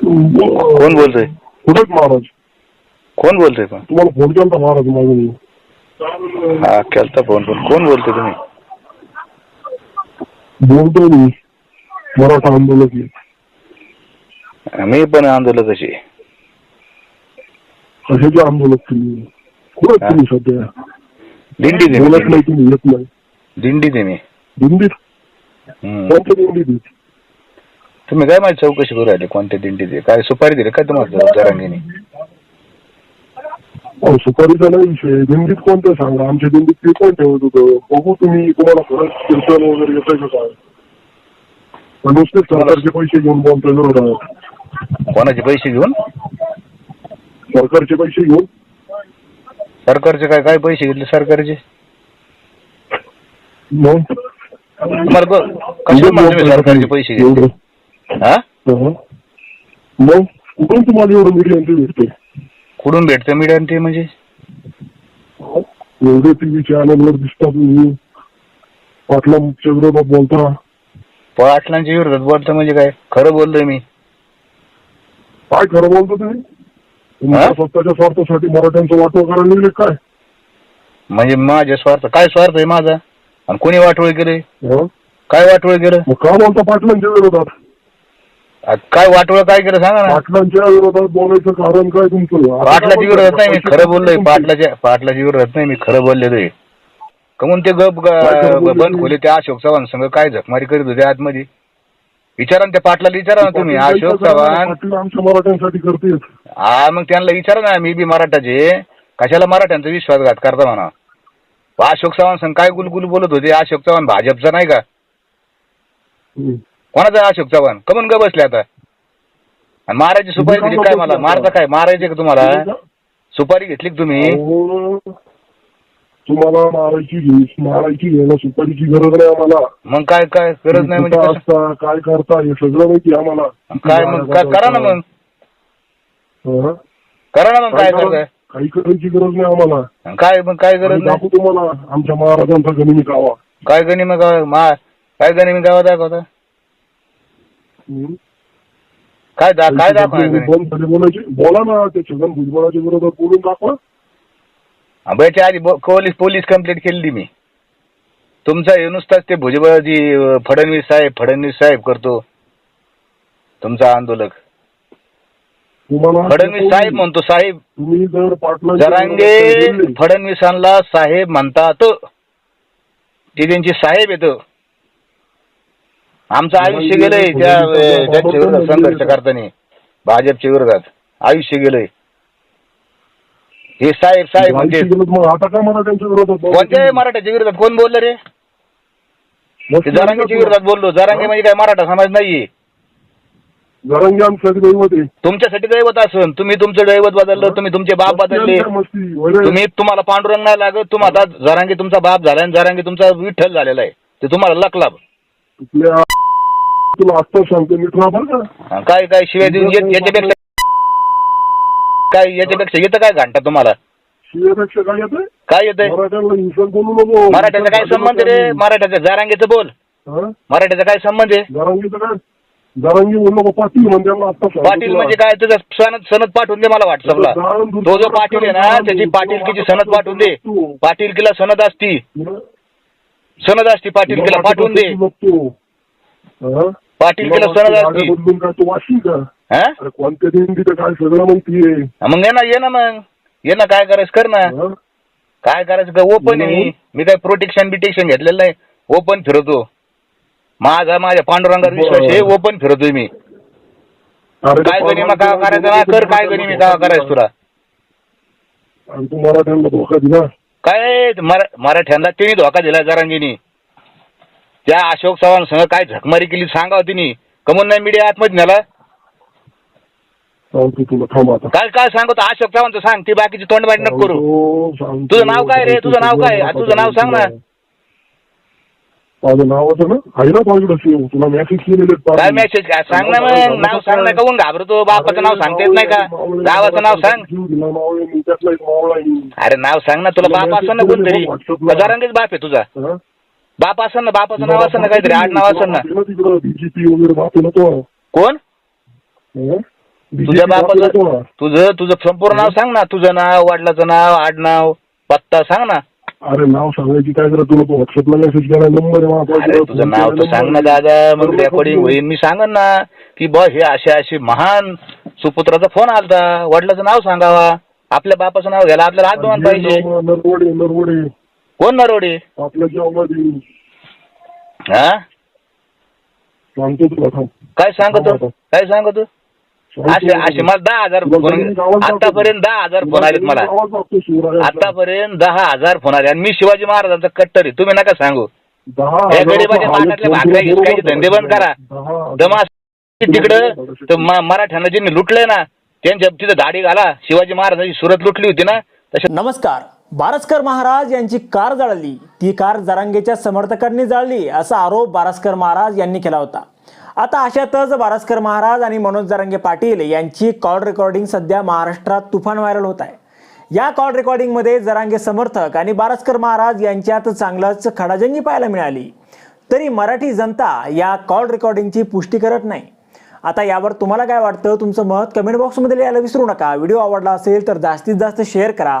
कोण बोलतोय? कुठेच महाराज. कोण बोलतोय पण? तुम्हाला फोन केला महाराज माझं मी हा केलता फोन पण कोण बोलतोय तुम्ही? बोलतोय मी. मराठा आंदोलक. आहे. मी पण आंदोलक अशी कशाचे आंदोलक तुम्ही. कुठे. तुम्ही सध्या? दिंडीत आहे बोलत. नाही तुम्ही येत नाही. दिंडीत आहे मी दिंडीत. कोणत्या दिंडीत? तुम्ही काय माझी चौकशी करू राहिले? कोणत्या आहे काय सुपारी दिली काय तुम्हाला जरांगीने? अहो, सुपारीचा नाही विषय दिंडीत कोणतं सांगा? आमच्या दिंडीत ते कोण ठेवत होतं? बघू तुम्ही तुम्हाला खरंच कीर्तन वगैरे येतंय का काय? पण नुसतेच सरकारचे पैसे घेऊन बोलतोय कोणाचे पैसे घेऊन? सरकारचे पैसे घेऊन? सरकारचे काय काय पैसे घेतले सरकारचे? मग? तुम्हाला मी सरकारचे पैसे घेतले? एवढं. हा. मग कुठून तुम्हाला एवढं मीडियम ते भेटते कुठून भेटतं मीडिया ते म्हणजे? एवढे टीव्ही चॅनलवर दिसता तुम्ही. पाटलांच्या विरोधात बोलता. पाटलांच्या विरोधात बोलतं म्हणजे काय? खरं बोललोय मी. काय खरं बोलतो तुम्ही? तुमच्या? स्वतःच्या स्वार्थासाठी मराठ्यांचं वाटव करायला निघले काय? म्हणजे माझ्या स्वार्थ काय स्वार्थ आहे माझा? आणि कोणी वाटोळ केलंय? हा? काय वाटोळ केलं? मग का बोलता पाटलांच्या विरोधात? आ, काय वाटोळ काय केलं सांगा ना. पाटलांच्या विरोधात बोलायचं कारण काय तुमचं? काय विरोधात नाही मी खरं बोललोय. पाटलाच्या पाटलाच्या विरोधात नाही मी खरं बोललेलो आहे. कमून ते गप काय खरं ग- बोलले बंद तुम्ही? खोले त्या अशोक चव्हाण संघ काय झकमारी करीत होते आतमध्ये? विचारा ना त्या पाटलाला विचारा ना तुम्ही. अशोक? चव्हाण पाटील आमच्या मराठ्यांसाठी करतेच. हा मग त्यांना विचारा ना मी बी मराठाचे. कशाला मराठ्यांचा विश्वासघात करता म्हणा? अशोक चव्हाण संघ काय गुलगुल बोलत होते? अशोक चव्हाण भाजपचा नाही का? हम्म. कोणाचा अशोक चव्हाण? कमून ग बसले आता. आणि मारायची सुपारी दिली काय मला? मारता काय? मारायचे का तुम्हाला? सुपारी घेतली का तुम्ही? अहो, तुम्हाला मारायची घे मारायची घ्यायला सुपारीची गरज नाही आम्हाला. मग काय काय गरज नाही म्हणजे कुठं कसं? असता काय करता हे सगळं माहिती आहे आम्हाला. काय मग काय करा ना मग. हा? करा ना मग काय काय करताय? करा- काही करायची गरज नाही आम्हाला. काय मग काय गरज आम्ही नाही? दाखवू तुम्हाला आमच्या महाराजांचा गनिमी कावा. काय गणी मग मा काय गणी मी गावात दाखवता. काय दा काय दाखवा बंद झाले बोलायचे बोला ना ते छगन भुजबळाच्या विरोधात बोलून दाखवा. याच्या आधी पोलीस पोलीस कंप्लेंट केली मी. तुमचा हे नुसताच ते भुजबळजी अं, फडणवीस साहेब फडणवीस साहेब करतो. तुमचा आंदोलक. फडणवीस साहेब म्हणतो साहेब तुम्ही जर जरांगे फडणवीसांना साहेब म्हणतात. ते त्यांचे साहेब येत. आमचं आयुष्य गेलंय त्या त्यांच्या विरोधात संघर्ष करताना भाजपच्या विरोधात आयुष्य गेलंय. हे साहेब साहेब म्हणजे मग आता का मराठ्यांच्या विरोधात? मराठ्याच्या कोण बोललं रे? ते जरांगेच्या विरोधात बोललो. जरांगे म्हणजे काय मराठा समाज नाहीये. जरांगे आमच्यासाठी दैवत आहे. तुमच्यासाठी दैवत असन. तुम्ही तुमचं दैवत बदललं तुम्ही तुमचे बाप बदलले. मस्ती. तुम्ही तुम्हाला पांडुरंग नाही लागत. तुम्ही आता जरांगे तुमचा बाप झालाय आणि जरांगे तुमचा विठ्ठल झालेला आहे. ते तुम्हाला लकलाभ तुला तुला आत्ता सांगतो नीट काय काय शिवाय देऊन येत- याच्यापेक्षा काय याच्यापेक्षा येतं काय घंटा तुम्हाला? शिवेपेक्षा काय येतंय? काय येतंय? मराठ्यांना हिंसक बोलू नको. मराठ्याचा काय संबंध रे? मराठ्याचा जरांगेचं बोल. हा? मराठ्याचा काय संबंध आहे? जरांगीचं काय? जरांगी बोलू नको. पाटील म्हणजे त्यांना आत्ता सांगतो पाटील तुला. म्हणजे काय? तुझं सनद सनद पाठवून दे मला व्हॉट्सअपला तो जो पाटील आहे ना त्याची पाटीलकीची सनद पाठवून दे. पाटीलकीला सनद असती. सनद असती पाटीलकीला पाठवून दे. सनद असती बदलून काय तू वाशी का? हा? अरे कोणत्या काय सगळं मग ये ना ये ना मग. ये ना काय करायचं कर ना. हा? काय करायचं का ओपन आहे. मी मी काय प्रोटेक्शन बिटेक्शन घेतलेलं नाही. ओपन फिरतो माझा माझ्या पांडुरंगावर विश्वास आहे ओपन फिरतोय मी. अरे काय गनिमा का करायचं? ना कर काय गनिमी का करायचं तुला? आणि तू मराठ्यांना धोका दिला? काय? मरा- मराठ्यांना तिने धोका दिला जरांगीनी. त्या अशोक चव्हाण संग काय झकमारी केली सांगा तिने कमून नाही मीडिया आतमध्ये नेला सांगतो तुला थांब आता काय काय सांगतो अशोक चव्हाणचं सांग ती बाकीची तोंडबाजी नको करू सांगतो, सांगतो. तुझं नाव काय रे? तुझं नाव काय? आ, तुझं नाव सांग ना. माझं नावाचं ना आहे ना माझ्याकडे. तुला मेसेज केलेले आहेत काय. मेसेज सांग ना मग नाव सांग ना काऊन घाबरतो बापाचं नाव सांगता येत नाही का गावाचं नाव सांग जीव दिला मावळे मी त्यातला एक मावळा आहे मी. अरे नाव सांग ना तुला बाप असं ना कोणतरी जरांगेच बाप आहे तुझा हा? बाप असं ना बापाचं नाव असं ना काहीतरी आड नाव असं ना. बीजेपी वगैरे बाप कोण? तुझ्या बापाचं. तुझं तुझं संपूर्ण नाव सांग ना. तुझं नाव वडिलाचं नाव आडनाव पत्ता सांग ना. अरे नाव सांगायची काय करा तुला व्हॉट्सअपला मेसेज केला नंबर तुझं नाव तर सांग ना दादा. मग रेकॉर्डिंग होईल मी सांगन ना की बा हे असे असे महान सुपुत्राचा फोन आलता. वडिलाचं नाव सांगावा. आपल्या बापाचं नाव घ्यायला आपल्याला दोन पाहिजे. नरवडे नरवडे. कोण नरोडे? आपल्या हा? सांगतो तुला थांब. काय सांगतो? काय सांगतो? असे असे मला दहा हजार फोन आतापर्यंत दहा हजार फोन आलेत मला. लागतो. आतापर्यंत दहा हजार फोन आले. आणि मी शिवाजी महाराजांचा कट्टर आहे. तुम्ही नका सांगू. दहा या गरीबाच्या भाकऱ्या. धंदे बंद करा. दहा दमा तिकडं तर म- मराठ्यांना ज्यांनी लुटलंय ना त्यांच्या तिथं धाडी घाला. शिवाजी महाराजांची सुरत लुटली होती ना तसे नमस्कार. बारस्कर महाराज यांची कार जाळली. ती कार जरांगेच्या समर्थकांनी जाळली असा आरोप बारस्कर महाराज यांनी केला होता. आता अशातच बारस्कर महाराज आणि मनोज जरांगे पाटील यांची कॉल रेकॉर्डिंग सध्या महाराष्ट्रात तुफान व्हायरल होत आहे. या कॉल रेकॉर्डिंगमध्ये जरांगे समर्थक आणि बारस्कर महाराज यांच्यात चांगलंच खडाजंगी पाहायला मिळाली. तरी मराठी जनता या कॉल रेकॉर्डिंगची पुष्टी करत नाही. आता यावर तुम्हाला काय वाटतं? तुमचं मत कमेंट बॉक्समध्ये लिहायला विसरू नका. व्हिडिओ आवडला असेल तर जास्तीत जास्त शेअर करा.